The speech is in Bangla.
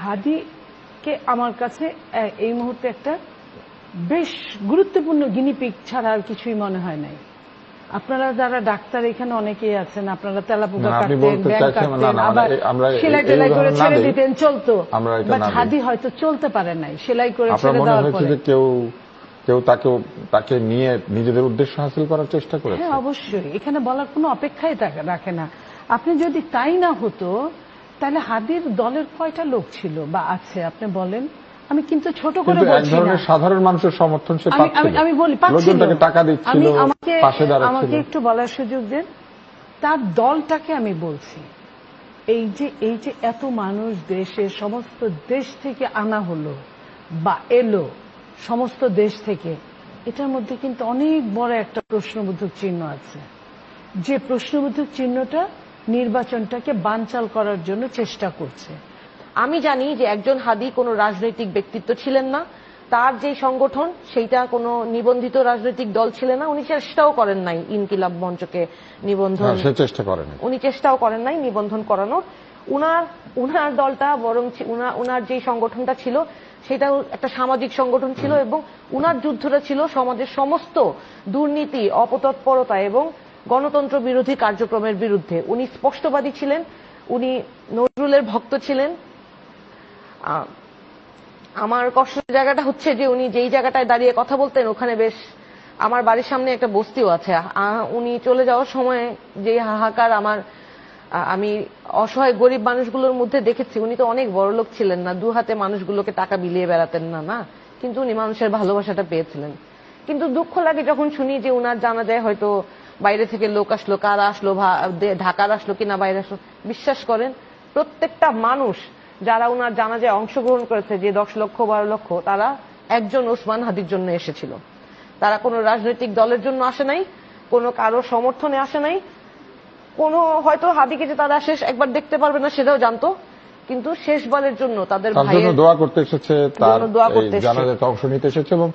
হাদিকে আমার কাছে এই মুহূর্তে একটা বেশ গুরুত্বপূর্ণ গিনিপিক ছাড়া আর কিছুই মনে হয় নাই। আপনারা যারা ডাক্তার এখানে অনেকেই আছেন আপনারা তেলাপোকা না, আপনি কাটতেন ব্যাং কাটতেন আবার আমরা- আমরা এই- সেলাই টেলাই করে ছেড়ে দিতেন চলতো। বাট হাদি হয়তো চলতে পারে নাই সেলাই করে ছেড়ে দেওয়ার পরে। কেউ কেউ তাকে তাকে নিয়ে নিজেদের উদ্দেশ্য হাসিল করার চেষ্টা করেছে? হ্যাঁ অবশ্যই। এখানে বলার কোনো অপেক্ষাই রাখে না। আপনি যদি তাই না হতো তাহলে হাদির দলের কয়টা লোক ছিল? বা আছে আপনি বলেন। আমি কিন্তু ছোট করে বলছি না। সাধারণ মানুষের সমর্থন সে পাচ্ছিল। আমি বলি পাচ্ছিল। টাকা দিচ্ছিল আমাকে আমাকে একটু বলার সুযোগ দেন। তার দলটাকে আমি বলছি। এই যে এই যে এত মানুষ দেশে সমস্ত দেশ থেকে আনা হলো বা এলো সমস্ত দেশ থেকে এটার মধ্যে কিন্তু অনেক বড় একটা প্রশ্নবোধক চিহ্ন আছে। যে প্রশ্নবোধক চিহ্নটা নির্বাচনটাকে বানচাল করার জন্য চেষ্টা করছে। আমি জানি যে একজন হাদি কোনো রাজনৈতিক ব্যক্তিত্ব ছিলেন না। তার যে সংগঠন সেইটা কোনো নিবন্ধিত রাজনৈতিক দল ছিলেন না। উনি চেষ্টাও করেন নাই ইনকিলাব মঞ্চকে নিবন্ধন চেষ্টা করেনি উনি চেষ্টাও করেন নাই নিবন্ধন করানোর। উনার উনার দলটা বরং উনার যে সংগঠনটা ছিল সেটাও একটা সামাজিক সংগঠন ছিল এবং উনার যুদ্ধটা ছিল সমাজের সমস্ত দুর্নীতি অপতৎপরতা এবং গণতন্ত্র বিরোধী কার্যক্রমের বিরুদ্ধে। উনি স্পষ্টবাদী ছিলেন, উনি নজরুলের ভক্ত ছিলেন। আমার কষ্টের জায়গাটা হচ্ছে যে উনি যেই জায়গাটায় দাঁড়িয়ে কথা বলতেন, ওখানে বেশ আমার বাড়ির সামনে একটা বস্তিও আছে। উনি চলে যাওয়ার সময় যে হাহাকার আমার আমি অসহায় গরিব মানুষগুলোর মধ্যে দেখেছি, উনি তো অনেক বড় লোক ছিলেন না, দু হাতে মানুষগুলোকে টাকা বিলিয়ে বেড়াতেন না না? কিন্তু উনি মানুষের ভালোবাসাটা পেয়েছিলেন। কিন্তু দুঃখ লাগে যখন শুনি যে উনার জানা যায় হয়তো বাইরে থেকে লোক আসলো কারা আসলো ঢাকার আসলো কিনা বাইরে আসলো। বিশ্বাস করেন প্রত্যেকটা মানুষ যারা উনার জানা যায় অংশগ্রহণ করেছে যে দশ লক্ষ বারো লক্ষ তারা একজন ওসমান হাদির জন্য এসেছিল। তারা কোনো রাজনৈতিক দলের জন্য আসে নাই কোনো কারও সমর্থনে আসে নাই। কোনো হয়তো হাদিকে যে তারা শেষ একবার দেখতে পারবে না সেটাও জানতো কিন্তু শেষবারের জন্য তাদের ভাইয়ের দোয়া করতে এসেছে তার দোয়া করতে এসেছে। জানাজাতে অংশ নিতে এসেছে এবং